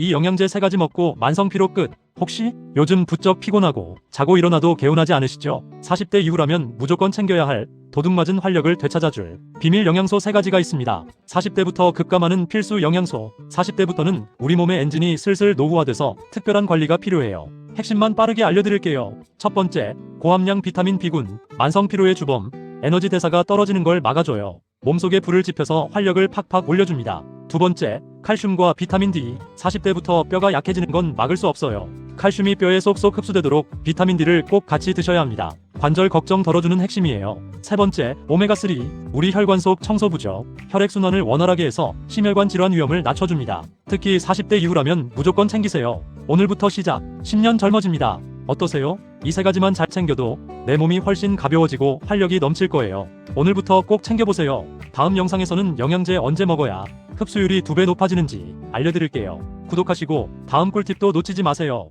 이 영양제 세 가지 먹고 만성 피로 끝. 혹시 요즘 부쩍 피곤하고 자고 일어나도 개운하지 않으시죠? 40대 이후라면 무조건 챙겨야 할 도둑 맞은 활력을 되찾아줄 비밀 영양소 세 가지가 있습니다. 40대부터 급감하는 필수 영양소. 40대부터는 우리 몸의 엔진이 슬슬 노후화돼서 특별한 관리가 필요해요. 핵심만 빠르게 알려드릴게요. 첫 번째, 고함량 비타민 B군. 만성 피로의 주범. 에너지 대사가 떨어지는 걸 막아줘요. 몸속에 불을 지펴서 활력을 팍팍 올려줍니다. 두 번째, 칼슘과 비타민 D. 40대부터 뼈가 약해지는 건 막을 수 없어요. 칼슘이 뼈에 쏙쏙 흡수되도록 비타민 D를 꼭 같이 드셔야 합니다. 관절 걱정 덜어주는 핵심이에요. 세 번째, 오메가3. 우리 혈관 속 청소부죠. 혈액순환을 원활하게 해서 심혈관 질환 위험을 낮춰줍니다. 특히 40대 이후라면 무조건 챙기세요. 오늘부터 시작. 10년 젊어집니다. 어떠세요? 이 세 가지만 잘 챙겨도 내 몸이 훨씬 가벼워지고 활력이 넘칠 거예요. 오늘부터 꼭 챙겨보세요. 다음 영상에서는 영양제 언제 먹어야 흡수율이 두 배 높아지는지 알려드릴게요. 구독하시고 다음 꿀팁도 놓치지 마세요.